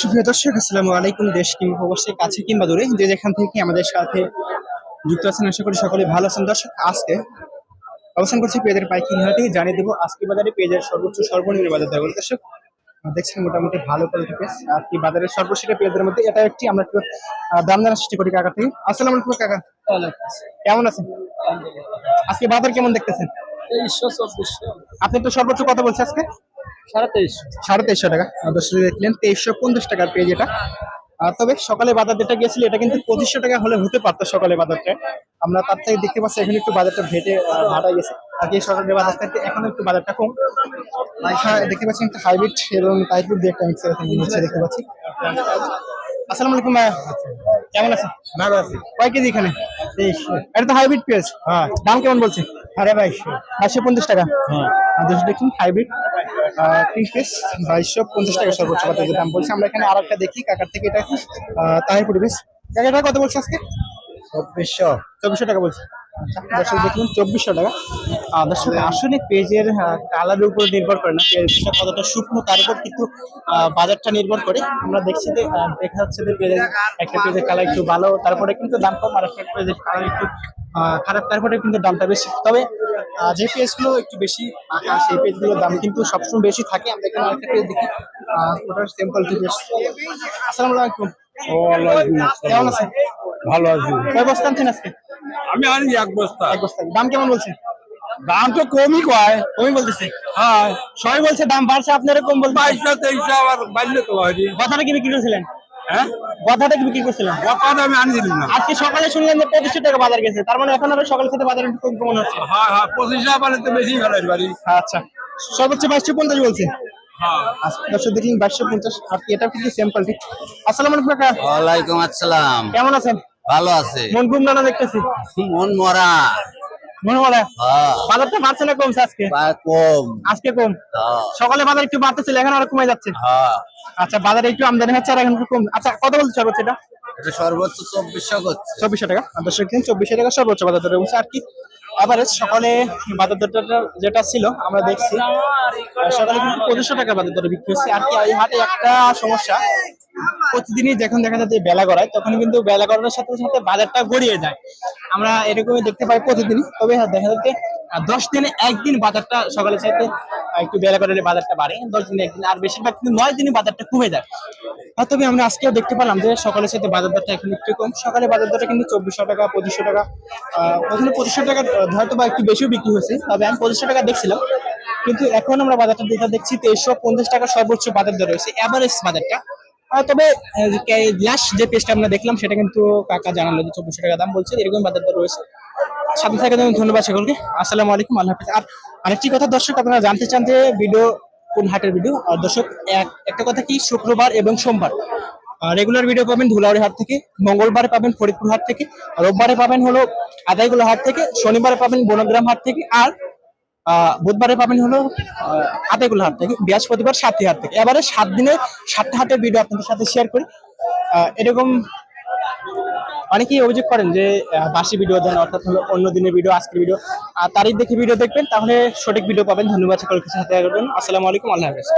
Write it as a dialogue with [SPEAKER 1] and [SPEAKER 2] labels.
[SPEAKER 1] সুপ্রিয় দর্শক আসসালামু আলাইকুম দেশ কিংবা অবশ্যই কাছে কিংবা দূরে। যে যেখান থেকে আমাদের সাথে যুক্ত আছেন আশা করি সকলে ভালো আছেন। দর্শক আজকে অবস্থান করছি পেঁয়াজের পাইকারি হাটে। জানিয়ে দেবো আজকে বাজারে পেঁয়াজের সর্বোচ্চ সর্বনিম্ন বাজার দেওয়া দর্শক দেখছেন মোটামুটি ভালো কোয়ালিটি পেঁয়াজ। আর কি বাজারের সর্বশেষ পেঁয়াজের মধ্যে এটা একটি আমরা একটু দাম জানার চেষ্টা করি কাকা থেকে। আসসালামু আলাইকুম কাকা। কেমন আছেন? আজকে বাজার কেমন দেখতেছেন? আপনি তো সর্বোচ্চ কথা বলছেন আজকে।
[SPEAKER 2] সাড়ে তেইশশো
[SPEAKER 1] সাড়ে তেইশশো টাকা। আর দেখলেন তেইশশো পঞ্চাশ টাকার পেজ এটা আর তবে সকালে বাজার যেটা গিয়েছিল এটা কিন্তু পঁচিশশো টাকা হলে হতে পারতো সকালে বাজারটা। আমরা তার থেকে দেখতে পাচ্ছি এখন একটু বাজারটা ভেটে ভাটা গেছে। আর কি সকালের বাজার থেকে এখন একটু বাজারটা কম। দেখতে পাচ্ছি একটা হাইব্রিড এবং টাইপুর দিয়ে একটা মিক্সার হচ্ছে দেখতে পাচ্ছি। আসসালামু আলাইকুম ভাইয়া কেমন আছেন?
[SPEAKER 2] ভালো আছে।
[SPEAKER 1] কয় কেজি এখানে?
[SPEAKER 2] তেইশশো।
[SPEAKER 1] এটা তো হাইব্রিড পেঁয়াজ।
[SPEAKER 2] হ্যাঁ।
[SPEAKER 1] দাম কেমন বলছে?
[SPEAKER 2] সাড়ে বাইশশো।
[SPEAKER 1] বাইশশো পঞ্চাশ টাকা।
[SPEAKER 2] হ্যাঁ।
[SPEAKER 1] আর দশ দেখুন হাইব্রিড। তিরিশ পিস বাইশশো পঞ্চাশ টাকা সর্বোচ্চ কত দাম বলছে আমরা এখানে আর একটা দেখি কাকার থেকে এটা আহ, তাহির পরিবেশ কাকাটা কত বলছে আজকে?
[SPEAKER 2] চব্বিশশো।
[SPEAKER 1] চব্বিশশো টাকা বলছে। দর্শক দেখুন চব্বিশশো টাকা। দর্শক আসলে পেজের কালারের উপর নির্ভর করে না পেজটা কতটা শুকনো তার উপর কিন্তু বাজারটা নির্ভর করে। আমরা দেখছি যে দেখা যাচ্ছে যে পেজের একটা পেজের কালার একটু ভালো তারপরে কিন্তু দাম কম আর একটা পেজের কালার একটু খারাপ তারপরে কিন্তু দামটা বেশি। তবে যে পেজগুলো একটু বেশি আঁকা সেই পেজগুলোর দাম কিন্তু সবসময় বেশি থাকে। আমরা এখানে আরেকটা পেজ দেখি ওটার সিম্পল পেজ আসসালামু আলাইকুম। কেমন আছেন?
[SPEAKER 2] ভালো আছি।
[SPEAKER 1] কয় বস্তা আনছেন আজকে?
[SPEAKER 2] আমি আনি এক বস্তা।
[SPEAKER 1] এক বস্তা। দাম কেমন বলছে
[SPEAKER 2] দাম তো কমই কয়।
[SPEAKER 1] তুমি বলতেছে?
[SPEAKER 2] হ্যাঁ।
[SPEAKER 1] সবাই বলছে দাম বাড়ছে আপনারা কম বলছে
[SPEAKER 2] বাইশশো তেইশশো আবার বাড়লে তো হয়নি
[SPEAKER 1] কথাটা কি বিক্রি করছিলেন?
[SPEAKER 2] হ্যাঁ?
[SPEAKER 1] কথাটা কি বিক্রি করছিলেন?
[SPEAKER 2] কথা আমি আনছিলাম না।
[SPEAKER 1] আজকে সকালে শুনলেন যে পঁচিশশো টাকা বাজার গেছে। তার মানে এখন আবার সকালের সাথে বাজার একটু কম কমন হচ্ছে।
[SPEAKER 2] হ্যাঁ হ্যাঁ তো বেশি ভালো বাড়ি
[SPEAKER 1] আচ্ছা। সর্বোচ্চ বাইশশো পঞ্চাশ বলছে।
[SPEAKER 2] হ্যাঁ।
[SPEAKER 1] আচ্ছা দর্শক দেখলেন বাইশশো পঞ্চাশ। আর এটা কিন্তু আসসালাম আলাইকুম কাকা।
[SPEAKER 3] ওয়ালাইকুম আসসালাম।
[SPEAKER 1] কেমন আছেন?
[SPEAKER 3] ভালো আছে।
[SPEAKER 1] মন ঘুম না দেখতেছি।
[SPEAKER 3] মন মরা। হ্যাঁ,
[SPEAKER 1] বাজারটা বাড়ছে না কমছে আজকে?
[SPEAKER 3] কম।
[SPEAKER 1] আজকে কম?
[SPEAKER 3] হ্যাঁ,
[SPEAKER 1] সকালে বাজার একটু বাড়তেছিল এখন আরও কমে যাচ্ছে।
[SPEAKER 3] হ্যাঁ।
[SPEAKER 1] আচ্ছা বাজারে একটু আমদানি হচ্ছে আর এখন কম আচ্ছা কত সর্বোচ্চ এটা?
[SPEAKER 3] এটা সর্বোচ্চ চব্বিশশো করছে।
[SPEAKER 1] চব্বিশশো টাকা? আর দর্শক দিন চব্বিশশো টাকা সর্বোচ্চ বাজার দরে আর কি? সকালে বাজার দরটা যেটা ছিল আমরা দেখছি সকালে কিন্তু পঁচিশশো টাকা বাজার দরে বিক্রি হচ্ছে। আর কি এই হাটে একটা সমস্যা প্রতিদিনই যখন দেখা যাচ্ছে বেলা গড়ায় তখন কিন্তু বেলা গড়ানোর সাথে সাথে বাজারটা গড়িয়ে যায়। আমরা এরকমই দেখতে পাই প্রতিদিনই। তবে হ্যাঁ, দেখা যাচ্ছে দশ দিনে একদিন বাজারটা সকালের সাথে একটু বেলা গড়ালে বাজারটা বাড়ে। দশ দিনে একদিন আর বেশিরভাগ কিন্তু নয় দিনে বাজারটা কমে যায়। তবে আমরা আজকেও দেখতে পেলাম যে সকালের সাথে বাজার দরটা এখন একটু কম। সকালে বাজার দরটা কিন্তু চব্বিশশো টাকা পঁচিশশো টাকা ওখানে পঁচিশশো টাকা হয়তো বা একটু বেশিও বিক্রি হয়েছে তবে আমি পঁচিশশো টাকা দেখছিলাম। কিন্তু এখন আমরা বাজারটা দেখা দেখছি তেইশশো পঞ্চাশ টাকা সর্বোচ্চ বাজার দর রয়েছে অ্যাভারেজ বাজারটা। তবে লাস্ট যে পেজটা আমরা দেখলাম, সেটা কিন্তু কাকা জানালো যে চব্বিশশো টাকা দাম বলছে, এরকম বাজার দর রয়েছে। সাথে থাকার ধন্যবাদ সকলকে। আসসালামু আলাইকুম, আল্লাহ হাফিজ। আর আরেকটি কথা, দর্শক, আপনারা জানতে চান যে ভিডিও কোন হাটের ভিডিও? আর দর্শক, এক- একটা কথা কি, শুক্রবার এবং সোমবার রেগুলার ভিডিও পাবেন ধুলাউড়ি হাট থেকে, মঙ্গলবারে পাবেন ফরিদপুর হাট থেকে, রোববারে পাবেন হলো আদাইগুলো হাট থেকে, শনিবারে পাবেন বনগ্রাম হাট থেকে, আর বুধবারে পাবেন হলো আতেগুলো হাট থেকে, বৃহস্পতিবার সাতটি হাট থেকে। এবারে সাত দিনে সাতটা হাটের ভিডিও আপনাদের সাথে শেয়ার করি। এরকম অনেকেই অভিযোগ করেন যে বাসি ভিডিও দেন, অর্থাৎ হলো অন্য দিনের ভিডিও আজকের ভিডিও তারিখ দেখে ভিডিও দেখবেন, তাহলে সঠিক ভিডিও পাবেন। ধন্যবাদ সকলকে, সাথে আসসালামু আলাইকুম, আল্লাহ হাফেজ।